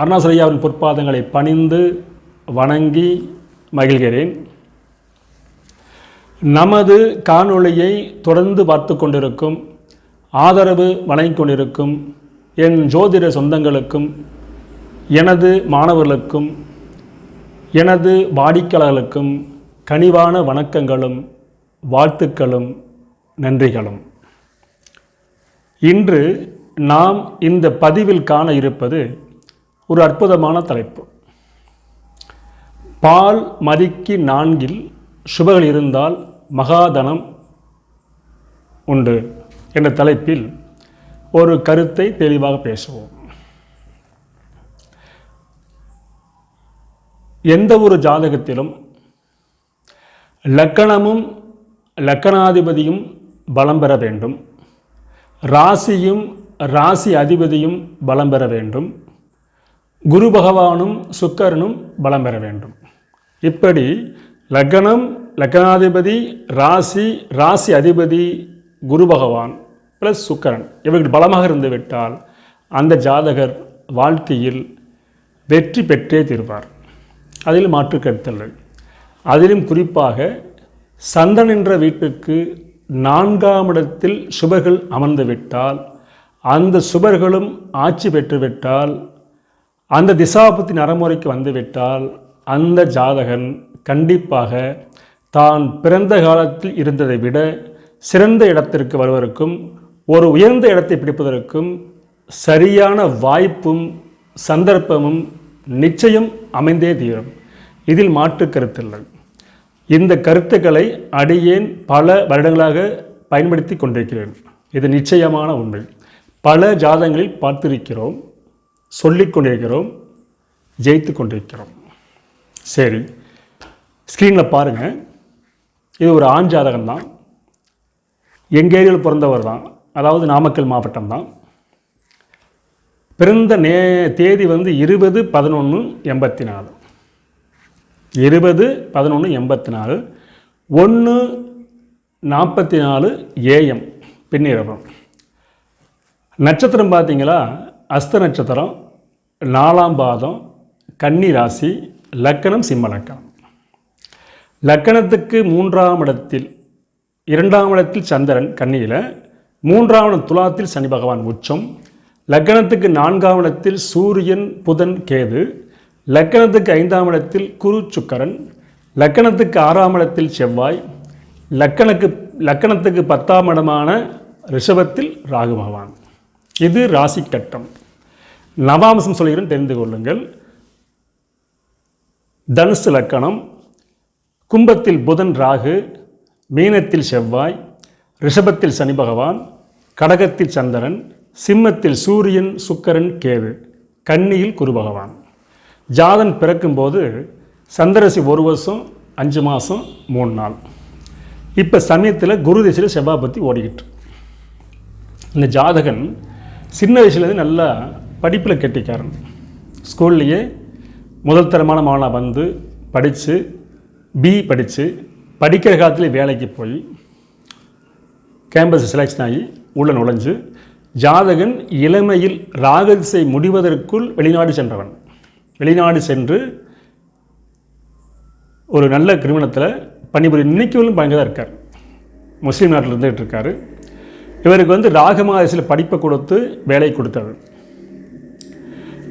அருணாசலையாவின் பொற்பாதங்களை பணிந்து வணங்கி மகிழ்கிறேன். நமது காணொளியை தொடர்ந்து பார்த்து கொண்டிருக்கும் ஆதரவு வழங்கிக் கொண்டிருக்கும் என் ஜோதிட சொந்தங்களுக்கும் எனது மாணவர்களுக்கும் எனது வாடிக்கையாளர்களுக்கும் கனிவான வணக்கங்களும் வாழ்த்துக்களும் நன்றிகளும். இன்று நாம் இந்த பதிவில் காண இருப்பது ஒரு அற்புதமான தலைப்பு. பால் மதிக்கு நான்கில் சுபகள் இருந்தால் மகாதனம் உண்டு என்ற தலைப்பில் ஒரு கருத்தை தெளிவாக பேசுவோம். எந்த ஒரு ஜாதகத்திலும் லக்கணமும் லக்கணாதிபதியும் பலம் பெற வேண்டும். ராசியும் ராசி அதிபதியும் பலம் பெற வேண்டும். குரு பகவானும் சுக்கரனும் பலம் பெற வேண்டும். இப்படி லக்னம் லக்னாதிபதி ராசி ராசி அதிபதி குரு பகவான் ப்ளஸ் சுக்கரன் இவர்கள் பலமாக இருந்துவிட்டால் அந்த ஜாதகர் வாழ்க்கையில் வெற்றி பெற்றே தீர்வார். அதில் மாற்று கருத்தல்கள் அதிலும் குறிப்பாக சந்தன் என்ற வீட்டுக்கு நான்காம் இடத்தில் சுபர்கள் அமர்ந்துவிட்டால் அந்த சுபர்களும் ஆட்சி பெற்றுவிட்டால் அந்த திசாபத்தி நரமுறைக்கு வந்துவிட்டால் அந்த ஜாதகன் கண்டிப்பாக தான் பிறந்த காலத்தில் இருந்ததை விட சிறந்த இடத்திற்கு வருவதற்கும் ஒரு உயர்ந்த இடத்தை பிடிப்பதற்கும் சரியான வாய்ப்பும் சந்தர்ப்பமும் நிச்சயம் அமைந்தே தீரும். இதில் மாற்று கருத்தில்லை. இந்த கருத்துக்களை அடியேன் பல வருடங்களாக பயன்படுத்தி கொண்டிருக்கிறேன். இது நிச்சயமான உண்மை. பல ஜாதங்களில் பார்த்திருக்கிறோம். சொல்லிக் கொண்டிருக்கிறோம் ஜெயித்து கொண்டிருக்கிறோம் சரி ஸ்க்ரீனில் பாருங்கள் இது ஒரு ஆண் ஜாதகம் தான். எங்கள் ஏரியாவில் பிறந்தவர் தான். அதாவது நாமக்கல் மாவட்டம் தான். பிறந்த நே தேதி வந்து இருபது பதினொன்று எண்பத்தி நாலு இருபது பதினொன்று எண்பத்தி நாலு ஒன்று நாற்பத்தி நாலு ஏஎம் பின்னிரவம் நட்சத்திரம் பார்த்தீங்களா? அஸ்த நட்சத்திரம் நாலாம் பாதம் கன்னி ராசி லக்கணம் சிம்ம லக்கணம். லக்கணத்துக்கு மூன்றாம் இடத்தில் இரண்டாம் இடத்தில் சந்திரன் கன்னியில் மூன்றாம் இடம் துலாத்தில் சனி பகவான் உச்சம். லக்கணத்துக்கு நான்காம் இடத்தில் சூரியன் புதன் கேது. லக்கணத்துக்கு ஐந்தாம் இடத்தில் குரு சுக்கரன். லக்கணத்துக்கு ஆறாம் இடத்தில் செவ்வாய். லக்கணக்கு லக்கணத்துக்கு பத்தாம் இடமான ரிஷபத்தில் ராகு பகவான். இது ராசி கட்டம் நவாம்சம் சொல்கிறேன் தெரிந்து கொள்ளுங்கள். தனுசு லக்கணம் கும்பத்தில் புதன் ராகு மீனத்தில் செவ்வாய் ரிஷபத்தில் சனி பகவான் கடகத்தில் சந்திரன் சிம்மத்தில் சூரியன் சுக்கரன் கேது கன்னியில் குரு பகவான். ஜாதன் பிறக்கும்போது சந்திரசி ஒரு வருஷம் அஞ்சு மாதம் மூணு நாள். இப்போ சமயத்தில் குரு திசையில் செவ்வாய் பற்றி ஓடிக்கிட்டு இந்த ஜாதகன் சின்ன வயசுலேருந்து நல்லா படிப்பில் கெட்டிக்காரன். ஸ்கூல்லையே முதல் தரமான மாணவனாக வந்து படித்து பி படித்து படிக்கிற காலத்தில் வேலைக்கு போய் கேம்பஸ் செலெக்ஷன் ஆகி உள்ள நுழைஞ்சு ஜாதகன் இளமையில் ராகதிசை முடிவதற்குள் வெளிநாடு சென்றவன். வெளிநாடு சென்று ஒரு நல்ல கிரிமணத்தில் பணிபுரி இன்னைக்கு பயங்கர தான் இருக்கார். முஸ்லீம் நாட்டில் இருந்துகிட்டு இருக்காரு. இவருக்கு வந்து ராகமாதேசில் படிப்பை கொடுத்து வேலை கொடுத்தார்.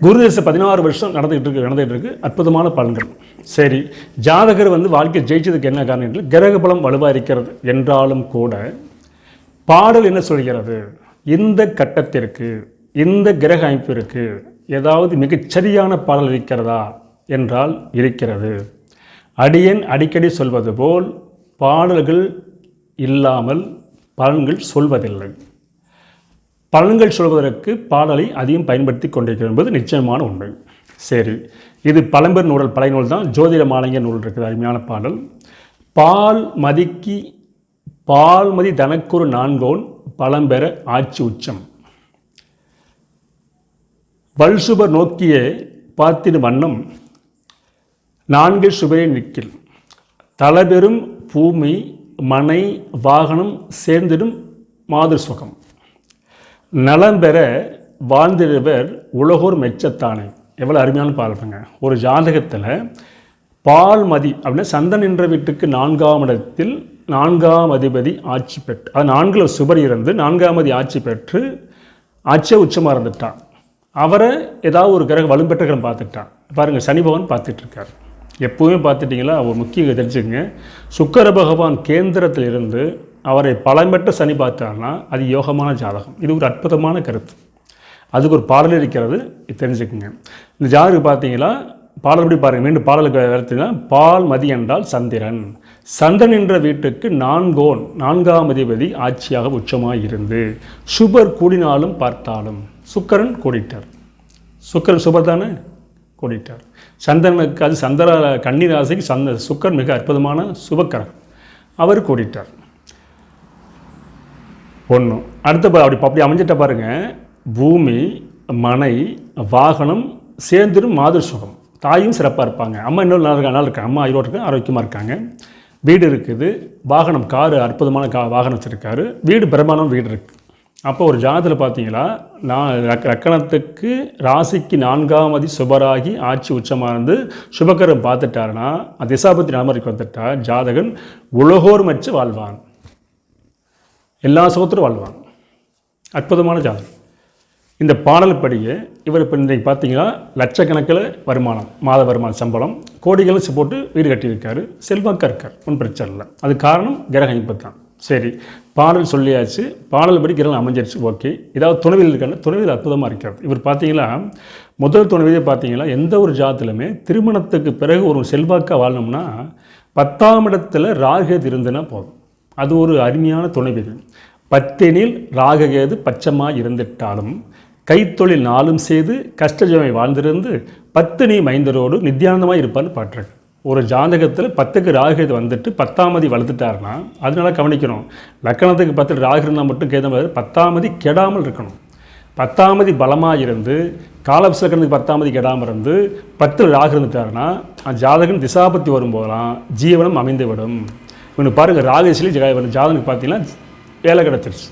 குருதேச பதினாறு வருஷம் நடந்துகிட்டு இருக்கு நடந்துகிட்டு இருக்கு. அற்புதமான பலன்கள். சரி ஜாதகர் வந்து வாழ்க்கை ஜெயிச்சதுக்கு என்ன காரணம் என்று கிரக பலம் வலுவாக இருக்கிறது என்றாலும் கூட பாடல் என்ன சொல்கிறது? இந்த கட்டத்திற்கு இந்த கிரக அமைப்பிற்கு ஏதாவது மிகச்சரியான பாடல் இருக்கிறதா என்றால் இருக்கிறது. அடியன் அடிக்கடி சொல்வது போல் பாடல்கள் இல்லாமல் பலன்கள் சொல்வதில்லை. பலன்கள் சொல்வதற்கு பாடலை அதிகம் பயன்படுத்தி கொண்டிருக்கிறது என்பது நிச்சயமான உண்மை. சரி இது பழம்பெரும் நூடல் பழைய நூல் தான். ஜோதிட மாலங்க நூல் இருக்குது அருமையான பாடல். பால் மதிக்கு பால்மதி தனக்குரு நான்கோன் பழம்பெற ஆட்சி உச்சம். வல்சுபர் நோக்கிய பார்த்தின வண்ணம். நான்கு சுபரே நிற்கில். தளபெரும் பூமி மனை வாகனம் சேர்ந்திடும் மாதர் சுகம். நலம் பெற வாழ்ந்திடுவர் உலகோர் மெச்சத்தானே. எவ்வளோ அருமையான பாருங்க. ஒரு ஜாதகத்தில் பால்மதி அப்படின்னா சந்தன் என்ற வீட்டுக்கு நான்காம் இடத்தில் நான்காம் அதிபதி ஆட்சி பெற்று அது நான்கில் சுபர் இருந்து நான்காம் அதி ஆட்சி பெற்று ஆட்சியை உச்சமாக இருந்துட்டான் அவரை ஏதாவது ஒரு கிரகம் வலுப்பெற்ற கிரகம் பார்த்துட்டான் பாருங்கள் சனி பகவான் பார்த்துட்ருக்கார் எப்போவுமே பார்த்துட்டிங்களா? ஒரு முக்கிய தெரிஞ்சுக்கங்க. சுக்கர பகவான் கேந்திரத்தில் இருந்து அவரை பலம்பெற்ற சனி பார்த்தார்னா அது யோகமான ஜாதகம். இது ஒரு அற்புதமான கருத்து. அதுக்கு ஒரு பாடல் இருக்கிறது தெரிஞ்சுக்குங்க. இந்த ஜாதகம் பார்த்தீங்களா? பாடல் எப்படி பாருங்கள் மீண்டும் பாடலுக்கு எடுத்தீங்கன்னா பால் மதி என்றால் சந்திரன். சந்திரன் என்ற வீட்டுக்கு நான்கோன் நான்காம் அதிபதி ஆட்சியாக உச்சமாக இருந்து சுபர் கூடினாலும் பார்த்தாலும் சுக்கரன் கூடிட்டார். சுக்கரன் சுபர் தானே? கூடிட்டார் சந்திரனுக்கு அது சந்திர கன்னிராசிக்கு சந்த சுக்கர் மிக அற்புதமான சுபக்கரம் அவர் கூடிட்டார் ஒன்று அடுத்த அப்படி அப்படி அமைஞ்சிட்ட பாருங்க. பூமி மனை வாகனம் சேர்ந்துடும் மாதர் சுகம். தாயும் சிறப்பாக இருப்பாங்க. அம்மா இன்னொரு நாள் இருக்கா இருக்காங்க. அம்மா ஐரோடு இருக்காங்க ஆரோக்கியமாக இருக்காங்க. வீடு இருக்குது. வாகனம் காரு அற்புதமான கா வாகனம் வச்சுருக்காரு. வீடு பிரமாணம் வீடு இருக்குது அப்போ ஒரு ஜாதத்தில் பார்த்தீங்களா நான் ரக்கணத்துக்கு ராசிக்கு நான்காம் அதி சுபராகி ஆட்சி உச்சமாக இருந்து பார்த்துட்டாருன்னா திசாபத்தி நலமறைக்கு வந்துட்டா ஜாதகன் உலகோர் மச்சு வாழ்வான். எல்லா சுகத்திலும் வாழ்வான். அற்புதமான ஜாதகம் இந்த பாடல் படியே இவர் இப்போ இன்றைக்கு பார்த்தீங்கன்னா லட்சக்கணக்கில் வருமானம் மாத வருமானம் சம்பளம் கோடிகளை போட்டு வீடு கட்டியிருக்காரு செல்வாக்கா இருக்கார் ஒன்றும் பிரச்சனை இல்லை. அது காரணம் கிரகம் இப்போ தான் சரி பாடல் சொல்லியாச்சு. பாடல் படி கிரகம் அமைஞ்சிருச்சு. ஓகே. ஏதாவது துணைவில் இருக்கான துணைவில் அற்புதமாக இருக்கிறது இவர் பார்த்தீங்கன்னா முதல் துணைவிலே பார்த்தீங்கன்னா எந்த ஒரு ஜாத்திலுமே திருமணத்துக்கு பிறகு ஒரு செல்வாக்காக வாழணும்னா பத்தாம் இடத்துல ராகேது இருந்துன்னா போதும். அது ஒரு அருமையான துணைவிகள் பத்தெனில் ராககேது பச்சமாக இருந்துட்டாலும் கைத்தொழில் நாளும் செய்து கஷ்டஜமை வாழ்ந்திருந்து பத்தினி மைந்தரோடு நித்தியானந்தமாக இருப்பான்னு பாட்டுருக்கு. ஒரு ஜாதகத்தில் பத்துக்கு ராகுகேது வந்துட்டு பத்தாமதி வளர்த்துட்டாருன்னா அதனால கவனிக்கணும். லக்கணத்துக்கு பத்து ராகு இருந்தால் மட்டும் கேத பத்தாமதி கெடாமல் இருக்கணும். பத்தாமதி பலமாக இருந்து காலபிசக்கணத்துக்கு பத்தாமதி கெடாமல் இருந்து பத்தில் ராகு இருந்துட்டாருன்னா ஜாதகன் திசாபத்தி வரும்போதெல்லாம் ஜீவனம் அமைந்து விடும் இவனுக்கு பாருங்கள் ராகுசிலி ஜெகாயவன் ஜாதனுக்கு பார்த்தீங்கன்னா வேலை கிடச்சிருச்சு.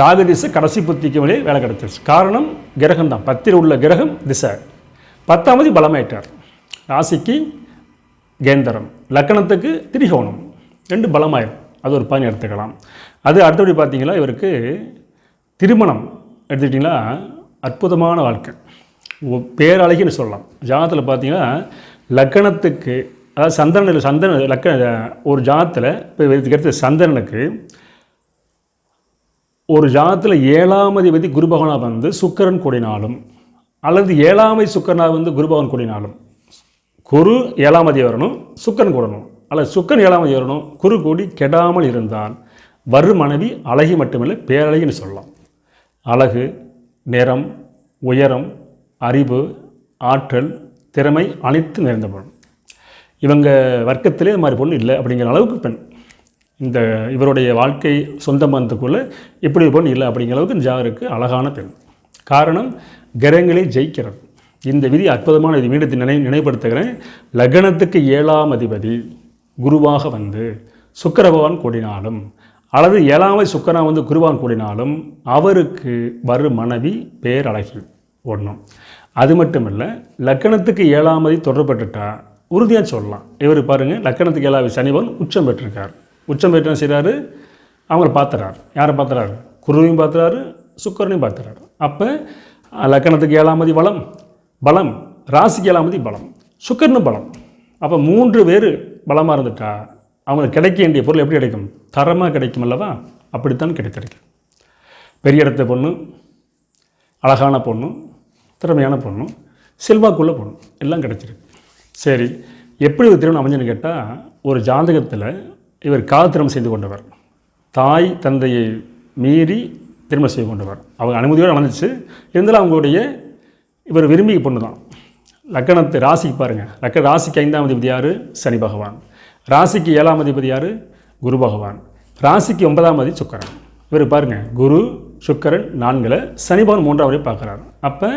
ராகதிசை கடைசி புத்திக்கு வழியே வேலை கிடச்சிருச்சு. காரணம் கிரகம் தான் பத்தில் உள்ள கிரகம் திசை. பத்தாமதி பலமாயிட்டார். ராசிக்கு கேந்தரம். லக்கணத்துக்கு திரிகோணம். ரெண்டு பலமாயிரும். அது ஒரு பயன் எடுத்துக்கலாம். அது அடுத்தபடி பார்த்தீங்களா இவருக்கு திருமணம். எடுத்துக்கிட்டிங்கன்னா அற்புதமான வாழ்க்கை. பேரழகின்னு சொல்லலாம். ஜாதத்தில் பார்த்தீங்கன்னா லக்கணத்துக்கு அதாவது சந்திரனில் சந்திரன் லக்க ஒரு ஜாதத்தில் இப்போ இதுக்கு சந்திரனுக்கு ஒரு ஜாதத்தில் ஏழாம் அதிபதி குரு பகவானாக வந்து சுக்கரன் கூடினாலும் அல்லது ஏழாமை சுக்கரனாக வந்து குரு பகவான் கூடினாலும் குரு ஏழாமதி வரணும் சுக்கன் கூடணும். அல்லது சுக்கன் ஏழாமதி வரணும் குரு கூடி கெடாமல் இருந்தால் வரு மனைவி அழகி மட்டுமில்லை பேரழகின்னு சொல்லலாம். அழகு நிறம் உயரம் அறிவு ஆற்றல் திறமை அனைத்து நிறைந்த பொருள் இவங்க வர்க்கத்திலே இது மாதிரி பொண்ணு இல்லை அப்படிங்கிற அளவுக்கு பெண். இந்த இவருடைய வாழ்க்கை சொந்த பந்தத்துக்குள்ளே இப்படி ஒரு பொண்ணு இல்லை அப்படிங்கிற அளவுக்கு ஜாகருக்கு அழகான பெண். காரணம் கிரகங்களை ஜெயிக்கிறது இந்த விதி அற்புதமான இது மீண்டும் நினை நினைப்படுத்துகிறேன் லக்னத்துக்கு ஏழாம் அதிபதி குருவாக வந்து சுக்கர பகவான் கூடினாலும் அல்லது ஏழாமை சுக்கரா வந்து குருவான் கூடினாலும் அவருக்கு வரும் மனைவி பேரழகி ஒன்றும் அது மட்டும் இல்லை லக்கணத்துக்கு ஏழாமதி தொடர்பட்டுட்டா உறுதியாக சொல்லலாம். இவர் பாருங்கள் லக்கணத்துக்கு ஏழாவது சனிபவன் உச்சம் பெற்றிருக்கார். உச்சம் பெற்று செய்கிறாரு அவங்கள பார்த்துறாரு. யாரை பார்த்துறாரு? குருவையும் பார்த்துறாரு சுக்கரனையும் பார்த்துறாரு. அப்போ லக்கணத்துக்கு ஏழாமதி வளம் பலம் ராசிக்கு ஏழாமதி பலம். சுக்கர்னு பலம். அப்போ மூன்று பேர் பலமாக இருந்துட்டா அவங்களுக்கு கிடைக்க வேண்டிய பொருள் எப்படி கிடைக்கும்? தரமாக கிடைக்கும் அல்லவா? அப்படித்தான் கிடைத்திருக்கு பெரிய இடத்த பொண்ணு அழகான பொண்ணு திறமையான பொண்ணு செல்வாக்குள்ள பொண்ணு எல்லாம் கிடைச்சிருக்கு. சரி எப்படி ஒரு திருமணம் அமைஞ்சுன்னு கேட்டால் ஒரு ஜாதகத்தில் இவர் காலத்திரம் செய்து கொண்டவர். தாய் தந்தையை மீறி திருமணம் செய்து கொண்டவர். அவங்க அனுமதியோடு அமைஞ்சிச்சு இருந்தாலும் அவங்களுடைய இவர் விரும்பிய பொண்ணு தான். லக்கணத்து ராசிக்கு பாருங்கள் லக்க ராசிக்கு ஐந்தாம் அதிபதி யார்? சனி பகவான். ராசிக்கு ஏழாம் அதிபதி யார்? குரு பகவான். ராசிக்கு ஒன்பதாம் அதிபதி சுக்கரன். இவர் பாருங்கள் குரு சுக்கரன் நான்கில் சனி பகவான் மூன்றாவது பார்க்குறாரு. அப்போ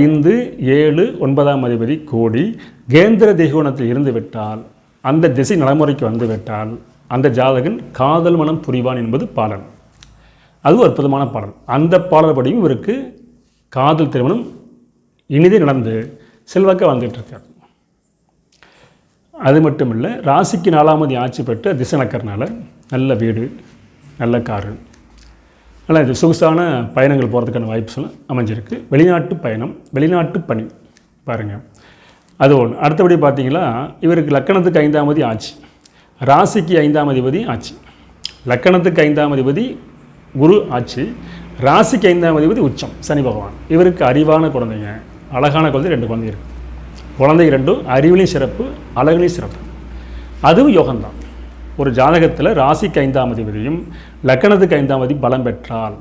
ஐந்து ஏழு ஒன்பதாம் அதிபதி கோடி கேந்திர திகோணத்தில் இருந்து விட்டால் அந்த திசை நடைமுறைக்கு வந்துவிட்டால் அந்த ஜாதகன் காதல் மனம் புரிவான் என்பது பாலன். அதுவும் அற்புதமான பாடல் அந்த பாடல்படியும் இவருக்கு காதல் திருமணம் இனிதே நடந்து செல்வாக்க வாழ்ந்துட்டுருக்கார் அது மட்டும் இல்லை ராசிக்கு நாலாமதி ஆட்சி பெற்ற திசை நல்ல வீடு நல்ல காரு. நல்லா இது சொகுசான பயணங்கள் போகிறதுக்கான வாய்ப்புகளும் அமைஞ்சிருக்கு. வெளிநாட்டு பயணம் வெளிநாட்டு பணி பாருங்கள் அது ஒன்று அடுத்தபடி பார்த்தீங்களா இவருக்கு லக்கணத்துக்கு ஐந்தாம் ஆட்சி ராசிக்கு ஐந்தாம் அதிபதி ஆட்சி. லக்கணத்துக்கு ஐந்தாம் அதிபதி குரு ஆட்சி ராசிக்கு ஐந்தாம் அதிபதி உச்சம் சனி பகவான். இவருக்கு அறிவான குழந்தைங்க. அழகான குழந்தை ரெண்டு குழந்தை இருக்கு. குழந்தை ரெண்டும் அறிவிலையும் சிறப்பு அழகுலையும் சிறப்பு. அதுவும் யோகம்தான். ஒரு ஜாதகத்தில் ராசிக்கு ஐந்தாம் அதிபதியும் லக்கணத்துக்கு ஐந்தாம் அதிபதி பலம் பெற்றால்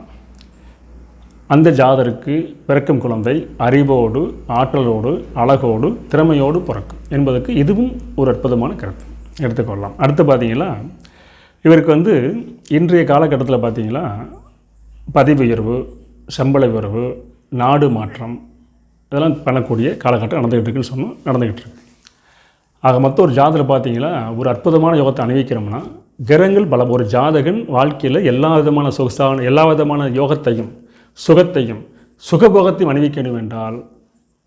அந்த ஜாதருக்கு பிறக்கும் குழந்தை அறிவோடு ஆற்றலோடு அழகோடு திறமையோடு பிறக்கும் என்பதற்கு இதுவும் ஒரு அற்புதமான கருத்து. எடுத்துக்கொள்ளலாம். அடுத்து பார்த்தீங்கன்னா இவருக்கு வந்து இன்றைய காலகட்டத்தில் பார்த்தீங்கன்னா பதவி உயர்வு சம்பள உயர்வு நாடு மாற்றம் இதெல்லாம் பண்ணக்கூடிய காலகட்டம் நடந்துகிட்டு இருக்குன்னு சொன்னோம் நடந்துகிட்டு இருக்கு. ஆக மொத்தம் ஒரு ஜாதகத்தில் பார்த்தீங்கன்னா ஒரு அற்புதமான யோகத்தை அணிவிக்கிறோம்னா கிரகங்கள் பல ஒரு ஜாதகன் வாழ்க்கையில் எல்லா விதமான சொகுசான எல்லா விதமான யோகத்தையும் சுகத்தையும் சுகபோகத்தையும் அணிவிக்கணும் என்றால்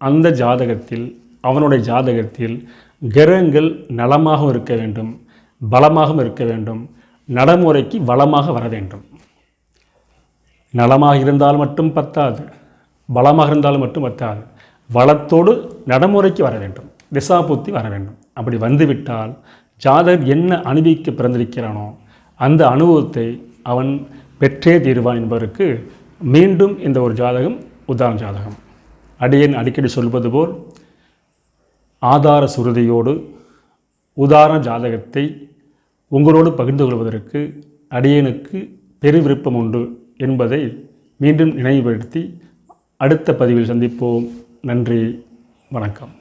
அந்த ஜாதகத்தில் அவனுடைய ஜாதகத்தில் கிரகங்கள் நலமாகவும் இருக்க வேண்டும் பலமாகவும் இருக்க வேண்டும் நடைமுறைக்கு வளமாக வர வேண்டும். நலமாக இருந்தால் மட்டும் பத்தாது. பலமாக இருந்தால் மட்டும் பத்தாது வளத்தோடு நடைமுறைக்கு வர வேண்டும். திசாபுத்தி வர வேண்டும். அப்படி வந்துவிட்டால் ஜாதகர் என்ன அனுபவிக்க பிறந்திருக்கிறானோ அந்த அனுபவத்தை அவன் பெற்றே தீருவான் என்பதற்கு மீண்டும் இந்த ஒரு ஜாதகம் உதாரண ஜாதகம். அடியன் அடிக்கடி சொல்வது போல் ஆதார சுருதியோடு உதாரண ஜாதகத்தை உங்களோடு பகிர்ந்து கொள்வதற்கு அடியேனுக்கு பெரு விருப்பம் உண்டு என்பதை மீண்டும் நினைவுபடுத்தி அடுத்த பதிவில் சந்திப்போம். நன்றி வணக்கம்.